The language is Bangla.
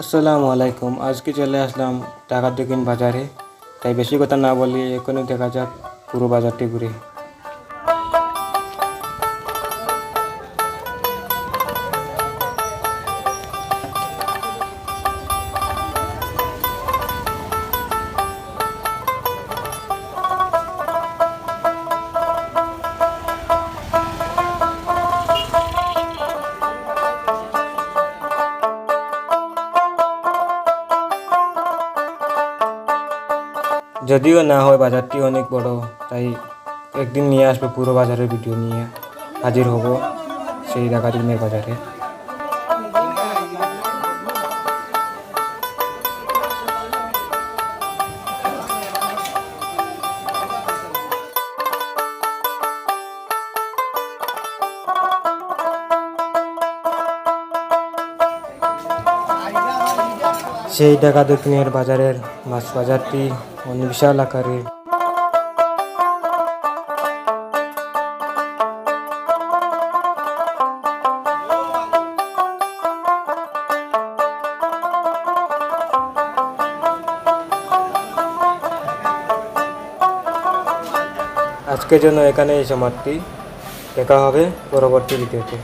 আসসালামু আলাইকুম। আজকে চলে আসলাম টাকার দোকান বাজারে। তাই বেশি কথা না বলি এখনই দেখা যাক পুরো বাজারটি ঘুরে। যদিও না হয় বাজারটি অনেক বড়, তাই একদিন নিয়ে আসবে পুরো বাজারের ভিডিও নিয়ে। হাজির হব সেই টাকা দিনের বাজারে। সেই টাকা দক্ষিণের বাজারের মাছ বাজারটি অনেক বিশাল আকারের। আজকের জন্য এখানে এই সমাপ্তি। দেখা হবে পরবর্তী ভিডিওতে।